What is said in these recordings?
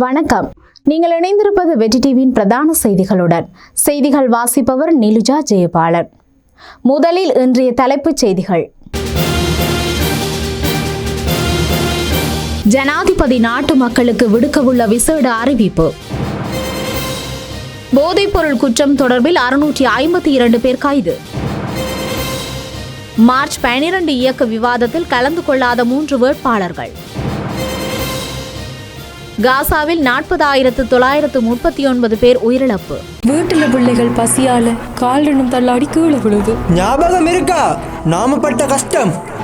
வணக்கம். நீங்கள் இணைந்திருப்பது வெற்றி டிவியின் பிரதான செய்திகளுடன். செய்திகள் வாசிப்பவர் நிலுஜா ஜெயபாலன். முதலில் இன்றைய தலைப்புச் செய்திகள். ஜனாதிபதி நாட்டு மக்களுக்கு விடுக்கவுள்ள விசேட அறிவிப்பு. போதைப்பொருள் குற்றம் தொடர்பில் அறுநூற்றி ஐம்பத்தி இரண்டு பேர் கைது. மார்ச் பனிரெண்டு இயக்க விவாதத்தில் கலந்து கொள்ளாத மூன்று வேட்பாளர்கள். காசாவில் நாற்பதாயிரத்து தொள்ளாயிரத்து முப்பத்தி ஒன்பது பேர் உயிரிழப்பு. வீட்டுல பிள்ளைகள் பசியால காலினும் தள்ளாடி கீழே விழுது. ஞாபகம் இருக்கா? நாம பட்ட கஷ்டம்.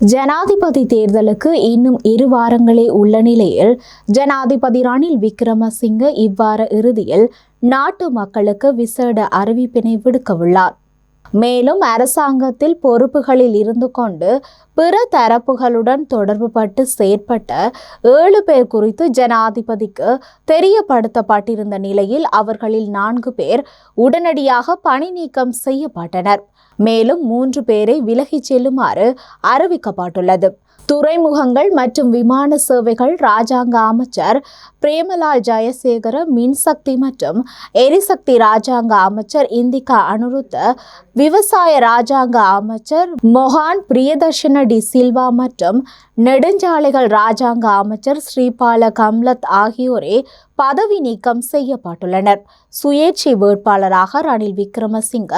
ஜனாதிபதி தேர்தலுக்கு இன்னும் இரு வாரங்களே உள்ள நிலையில் ஜனாதிபதி ரணில் விக்ரமசிங்க இவ்வார இறுதியில் நாட்டு மக்களுக்கு விசேட அறிவிப்பினை விடுக்கவுள்ளார். மேலும் அரசாங்கத்தில் பொறுப்புகளில் இருந்து கொண்டு பிற தரப்புகளுடன் தொடர்புபட்டு செயற்பட்ட ஏழு பேர் குறித்து ஜனாதிபதிக்கு தெரியப்படுத்தப்பட்டிருந்த நிலையில் அவர்களில் நான்கு பேர் உடனடியாக பணி நீக்கம் செய்யப்பட்டனர். மேலும் மூன்று பேரை விலகிச் செல்லுமாறு அறிவிக்கப்பட்டுள்ளது. துறைமுகங்கள் மற்றும் விமான சேவைகள் ராஜாங்க அமைச்சர் பிரேமலால் ஜெயசேகர மின்சக்தி மற்றும் எரிசக்தி ராஜாங்க அமைச்சர் இந்திகா அனுருத்த விவசாய ராஜாங்க அமைச்சர் மொஹான் பிரியதர்ஷன டி சில்வா மற்றும் நெடுஞ்சாலைகள் ராஜாங்க அமைச்சர் ஸ்ரீபால கம்லத் ஆகியோரே பதவி நீக்கம் செய்யப்பட்டுள்ளனர். சுயேட்சை வேட்பாளராக ரணில் விக்ரமசிங்க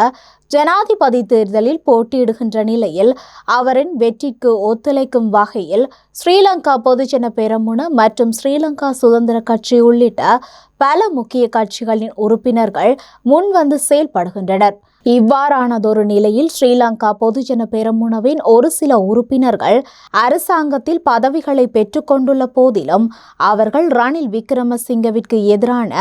ஜனாதிபதி தேர்தலில் போட்டியிடுகின்ற நிலையில் அவரின் வெற்றிக்கு ஒத்துழைக்கும் வகையில் ஸ்ரீலங்கா பொதுஜன பெரமுன மற்றும் ஸ்ரீலங்கா சுதந்திர கட்சி உள்ளிட்ட பல முக்கிய கட்சிகளின் உறுப்பினர்கள் முன்வந்து செயல்படுகின்றனர். இவ்வாறானதொரு நிலையில் ஸ்ரீலங்கா பொதுஜன பெரமுனவின் ஒரு சில உறுப்பினர்கள் அரசாங்கத்தில் பதவிகளை பெற்றுக்கொண்டுள்ள போதிலும் அவர்கள் ரணில் விக்ரமசிங்கவிற்கு எதிரான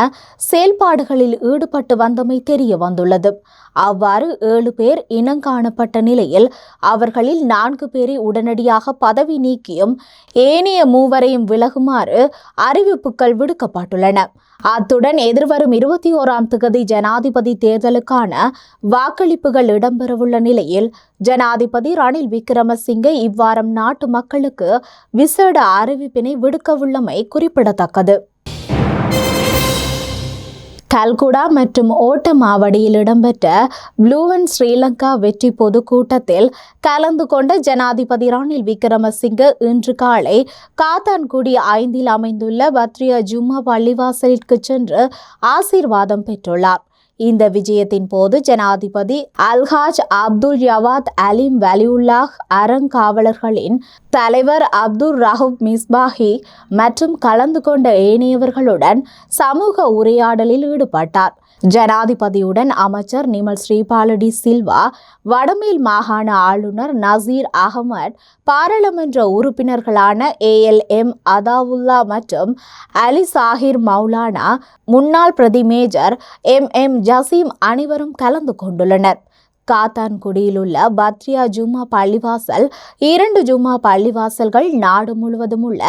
செயல்பாடுகளில் ஈடுபட்டு வந்தமை தெரிய வந்துள்ளது. அவ்வாறு ஏழு பேர் இனங்காணப்பட்ட நிலையில் அவர்களில் நான்கு பேரை உடனடியாக பதவி நீக்கியும் ஏனைய மூவரையும் விலகுமாறு அறிவிப்புகள் விடுக்கப்பட்டுள்ளன. அத்துடன் எதிர்வரும் இருபத்தி ஓராம் திகதி ஜனாதிபதி தேர்தலுக்கான வாக்களிப்புகள் இடம்பெறவுள்ள நிலையில் ஜனாதிபதி ரணில் விக்ரமசிங்கே இவ்வாரம் நாட்டு மக்களுக்கு விசேட அறிவிப்பினை விடுக்கவுள்ளமை குறிப்பிடத்தக்கது. கல்குடா மற்றும் ஓட்ட மாவடியில் இடம்பெற்ற ப்ளூவன் ஸ்ரீலங்கா வெற்றி பொதுக்கூட்டத்தில் கலந்து கொண்ட ஜனாதிபதி ரணில் விக்ரமசிங்க இன்று காலை காத்தான்குடி ஐந்தில் அமைந்துள்ள பத்ரியா ஜும்மா பள்ளிவாசலிற்கு சென்று ஆசீர்வாதம் பெற்றுள்ளார். இந்த விஜயத்தின் போது ஜனாதிபதி அல்ஹாஜ் அப்துல் ஜவாத் அலிம் வலியுல்லாஹ் அறங்காவலர்களின் தலைவர் அப்துல் ரஹூப் மிஸ்பாஹி மற்றும் கலந்து கொண்ட ஏனையவர்களுடன் சமூக உரையாடலில் ஈடுபட்டார். ஜனாதிபதியுடன் அமைச்சர் நிமல் ஸ்ரீபாலடி சில்வா வடமேல் மாகாண ஆளுநர் நசீர் அகமட் பாராளுமன்ற உறுப்பினர்களான ஏஎல்எம் அதாவுல்லா மற்றும் அலி சாஹிர் மௌலானா முன்னாள் பிரதி மேஜர் எம் எம் ஜசீம் அனைவரும் கலந்து கொண்டுள்ளனர். காத்தான்குடியில் உள்ள பத்ரியா ஜும்மா பள்ளிவாசல் இரண்டு ஜும்மா பள்ளிவாசல்கள் நாடு முழுவதும் உள்ள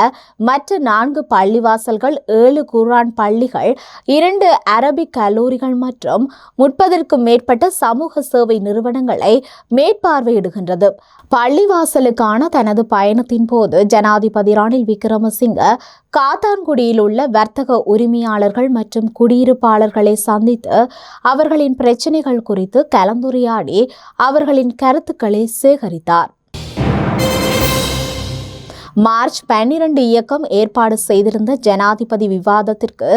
மற்ற நான்கு பள்ளிவாசல்கள் ஏழு குர்ஆன் பள்ளிகள் இரண்டு அரபிக் கல்லூரிகள் மற்றும் முப்பதற்கும் மேற்பட்ட சமூக சேவை நிறுவனங்களை மேற்பார்வையிடுகின்றது. பள்ளிவாசலுக்கான தனது பயணத்தின் போது ஜனாதிபதி ரணில் விக்ரமசிங்க காத்தான்குடியில் உள்ள வர்த்தக உரிமையாளர்கள் மற்றும் குடியிருப்பாளர்களை சந்தித்து அவர்களின் பிரச்சினைகள் குறித்து கலந்துரையாடி அவர்களின் கருத்துக்களை சேகரித்தார். மார்ச் பன்னிரண்டு இயக்கம் ஏற்பாடு செய்திருந்த ஜனாதிபதி விவாதத்திற்கு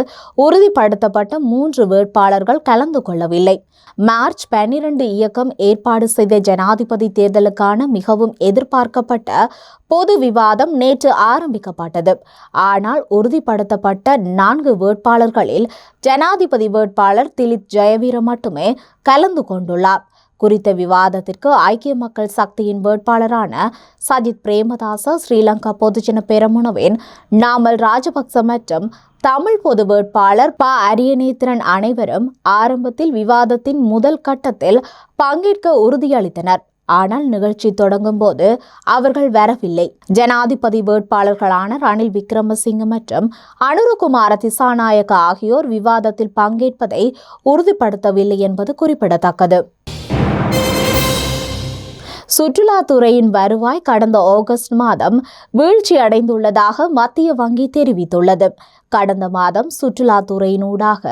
உறுதிப்படுத்தப்பட்ட மூன்று வேட்பாளர்கள் கலந்து கொள்ளவில்லை. மார்ச் பன்னிரண்டு இயக்கம் ஏற்பாடு செய்த ஜனாதிபதி தேர்தலுக்கான மிகவும் எதிர்பார்க்கப்பட்ட பொது விவாதம் நேற்று ஆரம்பிக்கப்பட்டது. ஆனால் உறுதிப்படுத்தப்பட்ட நான்கு வேட்பாளர்களில் ஜனாதிபதி வேட்பாளர் திலித் ஜெயவீர மட்டுமே கலந்து கொண்டுள்ளார். குறித்த விவாதத்திற்கு ஐக்கிய மக்கள் சக்தியின் வேட்பாளரான சஜித் பிரேமதாச ஸ்ரீலங்கா பொதுஜன பெரமுனவின் நாமல் ராஜபக்ச மற்றும் தமிழ் பொது வேட்பாளர் ப. அரியநேத்திரன் அனைவரும் ஆரம்பத்தில் விவாதத்தின் முதல் கட்டத்தில் பங்கேற்க உறுதியளித்தனர். ஆனால் நிகழ்ச்சி தொடங்கும் போது அவர்கள் வரவில்லை. ஜனாதிபதி வேட்பாளர்களான ரணில் விக்ரமசிங்க மற்றும் அனுருகுமார திசாநாயக்க ஆகியோர் விவாதத்தில் பங்கேற்பதை உறுதிப்படுத்தவில்லை என்பது குறிப்பிடத்தக்கது. சுற்றுலாத்துறையின் வருவாய் கடந்த ஆகஸ்ட் மாதம் வீழ்ச்சி அடைந்துள்ளதாக மத்திய வங்கி தெரிவித்துள்ளது. கடந்த மாதம் சுற்றுலாத்துறையினூடாக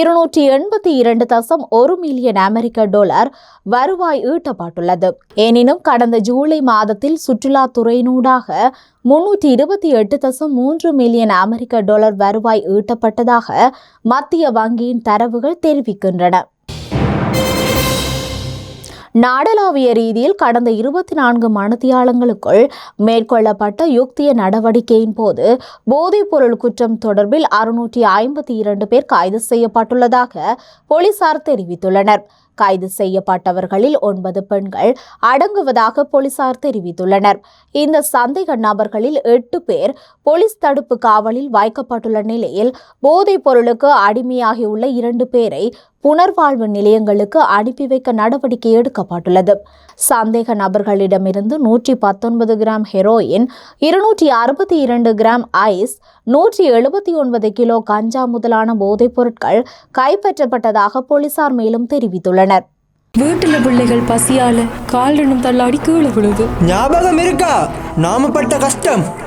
இருநூற்றி எண்பத்தி இரண்டு தசம் ஒரு மில்லியன் அமெரிக்க டாலர் வருவாய் ஈட்டப்பட்டுள்ளது. எனினும் கடந்த ஜூலை மாதத்தில் சுற்றுலாத்துறையினூடாக முன்னூற்றி இருபத்தி எட்டு தசம் மூன்று மில்லியன் அமெரிக்க டாலர் வருவாய் ஈட்டப்பட்டதாக மத்திய வங்கியின் தரவுகள் தெரிவிக்கின்றன. நாடளாவிய ரீதியில் கடந்த இருபத்தி நான்கு மனத்தியாளங்களுக்குள் மேற்கொள்ளப்பட்ட யுக்திய நடவடிக்கையின் போது போதைப்பொருள் குற்றம் தொடர்பில் அறுநூற்றி ஐம்பத்தி இரண்டு பேர் கைது செய்யப்பட்டுள்ளதாக போலீசார் தெரிவித்துள்ளனர். கைது செய்யப்பட்டவர்களில் ஒன்பது பெண்கள் அடங்குவதாக போலீசார் தெரிவித்துள்ளனர். இந்த சந்தேக நபர்களில் எட்டு பேர் போலீஸ் தடுப்பு காவலில் வைக்கப்பட்டுள்ள நிலையில் போதைப் பொருளுக்கு அடிமையாகியுள்ள இரண்டு பேரை புனர்வாழ்வு நிலையங்களுக்கு அனுப்பி வைக்க நடவடிக்கை எடுக்கப்பட்டுள்ளது. சந்தேக நபர்களிடமிருந்து நூற்றி பத்தொன்பது கிராம் ஹெரோயின் இருநூற்றி அறுபத்தி இரண்டு கிராம் ஐஸ் நூற்றி எழுபத்தி ஒன்பது கிலோ கஞ்சா முதலான போதைப் பொருட்கள் கைப்பற்றப்பட்டதாக போலீசார் மேலும் தெரிவித்துள்ளனர். வீட்டுல பிள்ளைகள் பசியால காலினும் தள்ளாடி கீழே விழுது. ஞாபகம் இருக்கா? நாம பட்ட கஷ்டம்.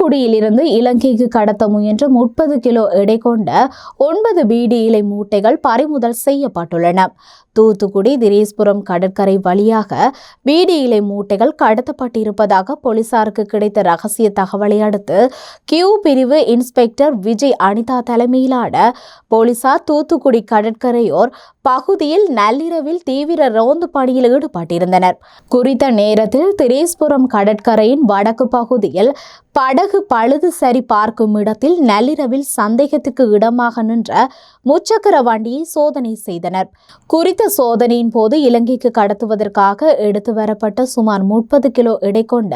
தூத்துக்குடியிலிருந்து இலங்கைக்கு கடத்த முயன்ற முப்பது கிலோ எடை கொண்ட ஒன்பது பீடி இலை மூட்டைகள் பறிமுதல் செய்யப்பட்டுள்ளன. தூத்துக்குடி திரேஸ்புரம் கடற்கரை வழியாக பீடி இலை மூட்டைகள் கடத்தப்பட்டிருப்பதாக போலீசாருக்கு கிடைத்த ரகசிய தகவலை அடுத்து கியூ பிரிவு இன்ஸ்பெக்டர் விஜய் அனிதா தலைமையிலான போலீசார் தூத்துக்குடி கடற்கரையோர் பகுதியில் நள்ளிரவில் தீவிர ரோந்து பணியில் ஈடுபட்டிருந்தனர். குறித்த நேரத்தில் திரேஸ்புரம் கடற்கரையின் வடக்கு பகுதியில் படகு பழுது சரி பார்க்கும் இடத்தில் நள்ளிரவில் சந்தேகத்துக்கு இடமாக நின்ற முச்சக்கர வண்டியை சோதனை செய்தனர். குறித்த சோதனையின் போது இலங்கைக்கு கடத்துவதற்காக எடுத்து வரப்பட்ட சுமார் முப்பது கிலோ எடை கொண்ட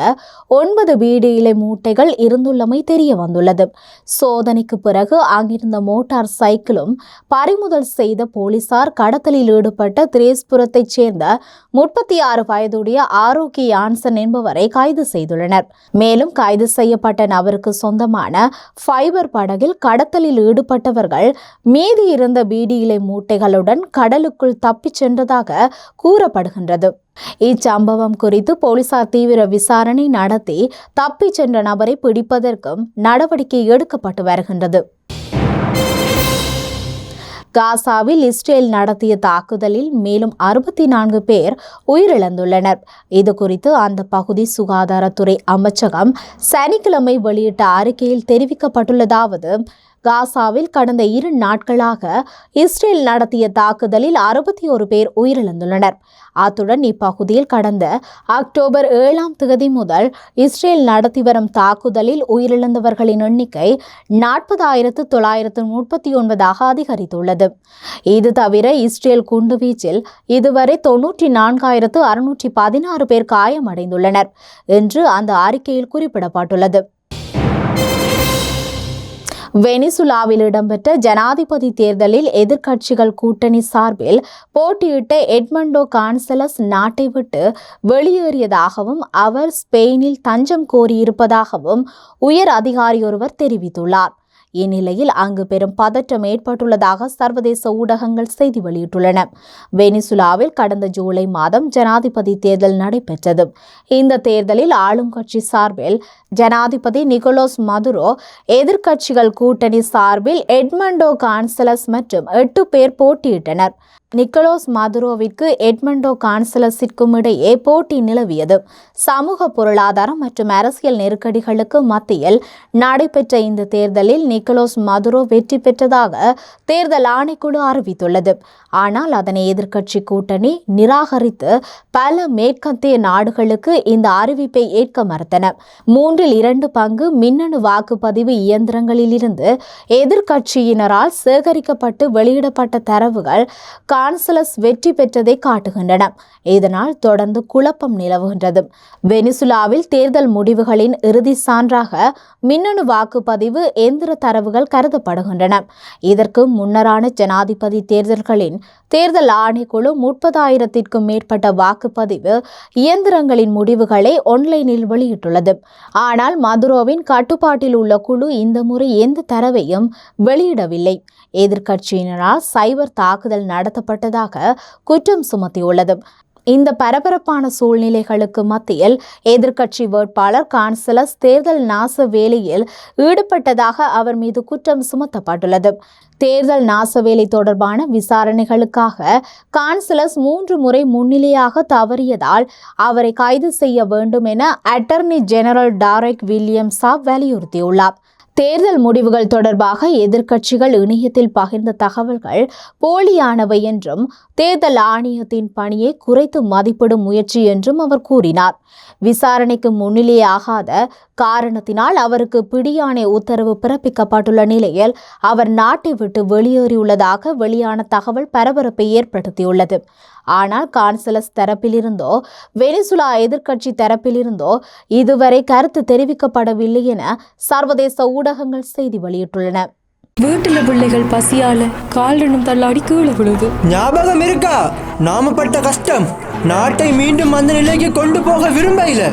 ஒன்பது வீடு இலை மூட்டைகள் இருந்துள்ளமை தெரிய வந்துள்ளது. சோதனைக்கு பிறகு அங்கிருந்த மோட்டார் சைக்கிளும் பறிமுதல் செய்த போலீசார் கடத்தலில் ஈடுபட்ட திரேஸ்புரத்தைச் சேர்ந்த முப்பத்தி ஆறு வயதுடைய ஆரோக்கிய யான்சன் என்பவரை கைது செய்துள்ளனர். மேலும் கைது செய்யப்பட்ட நபருக்கு சொந்தமான ஃபைபர் படகில் கடத்தலில் ஈடுபட்டவர்கள் மீதி இருந்த பீடியிலை மூட்டைகளுடன் கடலுக்குள் தப்பிச் சென்றதாக கூறப்படுகின்றது. இச்சம்பவம் குறித்து போலீசார் தீவிர விசாரணை நடத்தி தப்பிச் சென்ற நபரை பிடிப்பதற்கும் நடவடிக்கை எடுக்கப்பட்டு வருகின்றது. காசாவில் இஸ்ரேல் நடத்திய தாக்குதலில் மேலும் அறுபத்தி நான்கு பேர் உயிரிழந்துள்ளனர். இது குறித்து அந்த பகுதி சுகாதாரத்துறை அமைச்சகம் சனிக்கிழமை வெளியிட்ட அறிக்கையில் தெரிவிக்கப்பட்டுள்ளதாவது காசாவில் கடந்த இரு நாட்களாக இஸ்ரேல் நடத்திய தாக்குதலில் அறுபத்தி ஒரு பேர் உயிரிழந்துள்ளனர். அத்துடன் இப்பகுதியில் கடந்த அக்டோபர் ஏழாம் தேதி முதல் இஸ்ரேல் நடத்தி வரும் தாக்குதலில் உயிரிழந்தவர்களின் எண்ணிக்கை நாற்பதாயிரத்து தொள்ளாயிரத்து முப்பத்தி ஒன்பதாக அதிகரித்துள்ளது. இது தவிர இஸ்ரேல் குண்டுவீச்சில் இதுவரை தொன்னூற்றி நான்காயிரத்து அறுநூற்றி பதினாறு பேர் காயமடைந்துள்ளனர் என்று அந்த அறிக்கையில் குறிப்பிடப்பட்டுள்ளது. வெனிசுலாவில் இடம்பெற்ற ஜனாதிபதி தேர்தலில் எதிர்க்கட்சிகள் கூட்டணி சார்பில் போட்டியிட்ட எட்மண்டோ கான்சலஸ் நாட்டை விட்டு வெளியேறியதாகவும் அவர் ஸ்பெயினில் தஞ்சம் கோரியிருப்பதாகவும் உயர் அதிகாரியொருவர் தெரிவித்துள்ளார். இந்நிலையில் அங்கு பெரும் பதற்றம் ஏற்பட்டுள்ளதாக சர்வதேச ஊடகங்கள் செய்தி வெளியிட்டுள்ளன. வெனிசுலாவில் கடந்த ஜூலை மாதம் ஜனாதிபதி தேர்தல் நடைபெற்றது. இந்த தேர்தலில் ஆளும் கட்சி சார்பில் ஜனாதிபதி நிகோலோஸ் மதுரோ எதிர்க்கட்சிகள் கூட்டணி சார்பில் எட்மண்டோ கான்சலஸ் மற்றும் எட்டு பேர் போட்டியிட்டனர். நிக்கோலோஸ் மதுரோவிற்கு எட்மண்டோ கான்சலஸிற்கும் இடையே போட்டி நிலவியது. சமூக பொருளாதாரம் மற்றும் அரசியல் நெருக்கடிகளுக்கு மத்தியில் நடைபெற்ற இந்த தேர்தலில் நிக்கோலோஸ் மதுரோ வெற்றி பெற்றதாக தேர்தல் ஆணைக்குழு அறிவித்துள்ளது. ஆனால் அதனை எதிர்க்கட்சி கூட்டணி நிராகரித்து பல மேற்கத்திய நாடுகளுக்கு இந்த அறிவிப்பை ஏற்க மறுத்தன. மூன்றில் இரண்டு பங்கு மின்னணு வாக்குப்பதிவு இயந்திரங்களிலிருந்து எதிர்க்கட்சியினரால் சேகரிக்கப்பட்டு வெளியிடப்பட்ட தரவுகள் கான்சலஸ் வெற்றி பெற்றதை காட்டுகின்றன. இதனால் தொடர்ந்து குழப்பம் நிலவுகின்றது. வெனிசுலாவில் தேர்தல் முடிவுகளின் இறுதி சான்றாக மின்னணு வாக்குப்பதிவு எந்திர தரவுகள் கருதப்படுகின்றன. இதற்கு முன்னரான ஜனாதிபதி தேர்தல்களின் தேர்தல் ஆணைக்குழு முப்பதாயிரத்திற்கும் மேற்பட்ட வாக்குப்பதிவு இயந்திரங்களின் முடிவுகளை ஒன்லைனில் வெளியிட்டுள்ளது. ஆனால் மதுரோவின் கட்டுப்பாட்டில் உள்ள குழு இந்த முறை எந்த தரவையும் வெளியிடவில்லை. எதிர்க்கட்சியினரால் சைபர் தாக்குதல் நடத்தப்பட்டதாக குற்றம் சுமத்தியுள்ளது. இந்த பரபரப்பான சூழ்நிலைகளுக்கு மத்தியில் எதிர்க்கட்சி வேட்பாளர் கான்சலஸ் தேர்தல் நாச வேலையில் ஈடுபட்டதாக அவர் மீது குற்றம் சுமத்தப்பட்டுள்ளது. தேர்தல் நாசவேலை தொடர்பான விசாரணைகளுக்காக கான்சலஸ் மூன்று முறை முன்னிலையாக தவறியதால் அவரை கைது செய்ய வேண்டும் என அட்டர்னி ஜெனரல் டாரெக் வில்லியம்ஸா வலியுறுத்தியுள்ளார். தேர்தல் முடிவுகள் தொடர்பாக எதிர்க்கட்சிகள் இணையத்தில் பகிர்ந்த தகவல்கள் போலியானவை என்றும் தேர்தல் ஆணையத்தின் பணியை குறைத்து மதிப்பிடும் முயற்சி என்றும் அவர் கூறினார். விசாரணைக்கு முன்னிலையாகாத காரணத்தினால் அவருக்கு பிடியாணை உத்தரவு பிறப்பிக்கப்பட்டுள்ள நிலையில் அவர் நாட்டை விட்டு வெளியேறியுள்ளதாக வெளியான தகவல் பரபரப்பை ஏற்படுத்தியுள்ளது. ஆனால் கான்சலஸ் தரப்பிலிருந்தோ வெனிசுலா எதிர்க்கட்சி தரப்பிலிருந்தோ இதுவரை கருத்து தெரிவிக்கப்படவில்லை என சர்வதேச ஊடகங்கள் செய்தி வெளியிட்டுள்ளன. வீட்டுல பிள்ளைகள் பசியால காலிடணும் தள்ளாடி கீழே விழுது. ஞாபகம் இருக்கா? நாம பட்ட கஷ்டம். நாட்டை மீண்டும் அந்த நிலைக்கு கொண்டு போக விரும்பல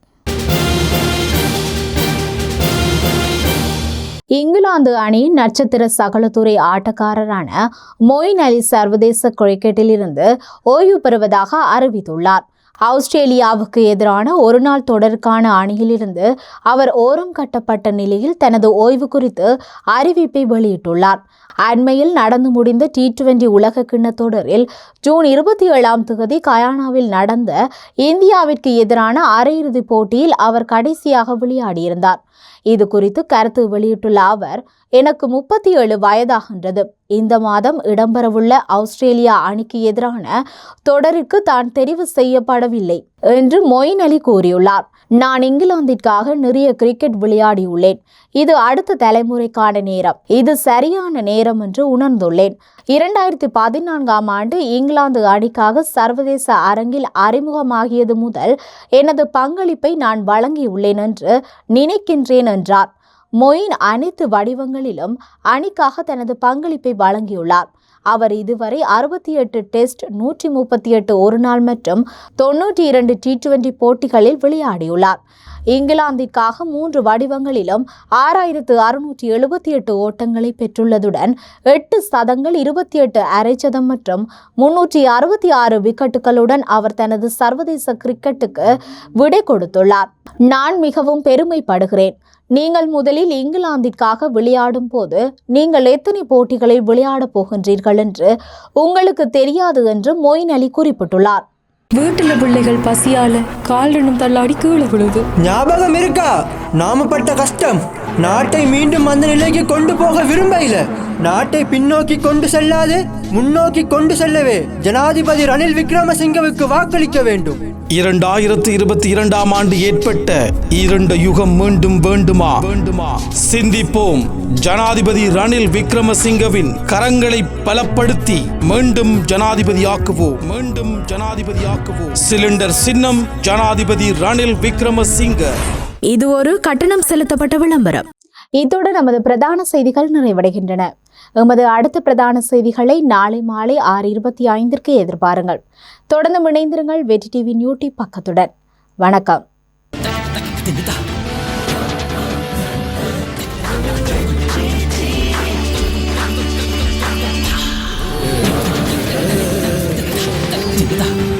இங்கிலாந்து அணியின் நட்சத்திர சகலத்துறை ஆட்டக்காரரான மொயின் அலி சர்வதேச கிரிக்கெட்டில் இருந்து ஓய்வு பெறுவதாக அறிவித்துள்ளார். ஆஸ்திரேலியாவுக்கு எதிரான ஒருநாள் தொடருக்கான அணியிலிருந்து அவர் ஓரம் கட்டப்பட்ட நிலையில் தனது ஓய்வு குறித்து அறிவிப்பை வெளியிட்டுள்ளார். அண்மையில் நடந்து முடிந்த டி டுவெண்டி உலக கிண்ண தொடரில் ஜூன் இருபத்தி ஏழாம் தேதி கயானாவில் நடந்த இந்தியாவிற்கு எதிரான அரையிறுதிப் போட்டியில் அவர் கடைசியாக விளையாடியிருந்தார். இது குறித்து கருத்து வெளியிட்டுள்ள அவர் எனக்கு முப்பத்தி ஏழு வயதாகின்றது. இந்த மாதம் இடம்பெறவுள்ள ஆஸ்திரேலியா அணிக்கு எதிரான தொடருக்கு தான் தெரிவு செய்யப்படவில்லை என்று மொயின் அலி கூறியுள்ளார். நான் இங்கிலாந்திற்காக நிறைய கிரிக்கெட் விளையாடியுள்ளேன். இது அடுத்த தலைமுறைக்கான நேரம். இது சரியான நேரம் என்று உணர்ந்துள்ளேன். இரண்டாயிரத்தி பதினான்காம் ஆண்டு இங்கிலாந்து அணிக்காக சர்வதேச அரங்கில் அறிமுகமாகியது முதல் எனது பங்களிப்பை நான் வழங்கியுள்ளேன் என்று நினைக்கின்றேன் என்றார். மொயின் அனைத்து வடிவங்களிலும் அணிக்காக தனது பங்களிப்பை வழங்கியுள்ளார். அவர் இதுவரை அறுபத்தி எட்டு டெஸ்ட் நூற்றி முப்பத்தி எட்டு ஒருநாள் மற்றும் தொன்னூற்றி இரண்டு டி டுவெண்டி போட்டிகளில் விளையாடியுள்ளார். இங்கிலாந்திற்காக மூன்று வடிவங்களிலும் ஆறாயிரத்து அறுநூற்றி எழுபத்தி எட்டு ஓட்டங்களை பெற்றுள்ளதுடன் எட்டு சதங்கள் இருபத்தி எட்டு அரைச்சதம் மற்றும் முன்னூற்றி அறுபத்தி ஆறு விக்கெட்டுகளுடன் அவர் தனது சர்வதேச கிரிக்கெட்டுக்கு விடை கொடுத்துள்ளார். நான் மிகவும் பெருமைப்படுகிறேன். நீங்கள் முதலில் இங்கிலாந்திற்காக விளையாடும் போது நீங்கள் எத்தனை போட்டிகளில் விளையாடப் போகின்றீர்கள் என்று உங்களுக்கு தெரியாது என்று மொயின் அலி குறிப்பிட்டுள்ளார். வீட்டுல பிள்ளைகள் பசியால காலனும் தள்ளாடி கீழே விழுது. ஞாபகம் இருக்கா? நாம பட்ட கஷ்டம். நாட்டை மீண்டும் அந்த நிலைக்கு கொண்டு போக விரும்பல நாட்டை பின்னோக்கி கொண்டு செல்லாது முன்னோக்கி கொண்டு செல்லவே ஜனாதிபதி ரணில் விக்ரமசிங்கவுக்கு வாக்களிக்க வேண்டும். இரண்டாயிரத்து இருபத்தி இரண்டாம் ஆண்டு ஏற்பட்ட இரண்டு யுகம் மீண்டும் வேண்டுமா? வேண்டுமா? சிந்திப்போம். ஜனாதிபதி ரணில் விக்ரமசிங்கவின் கரங்களை பலப்படுத்தி மீண்டும் ஜனாதிபதியாக்குவோம் மீண்டும் ஜனாதிபதியாக்குவோம் சிலிண்டர் சின்னம் ஜனாதிபதி ரணில் விக்ரமசிங்க. இது ஒரு கட்டணம் செலுத்தப்பட்ட விளம்பரம். இத்துடன் நமது பிரதான செய்திகள் நிறைவடைகின்றன. எமது அடுத்த பிரதான செய்திகளை நாளை மாலை ஆறு இருபத்தி ஐந்திற்கு எதிர்பாருங்கள். தொடர்ந்து இணைந்திருங்கள் வெற்றி டிவி நியூட்டி பக்கத்துடன். வணக்கம். Yeah.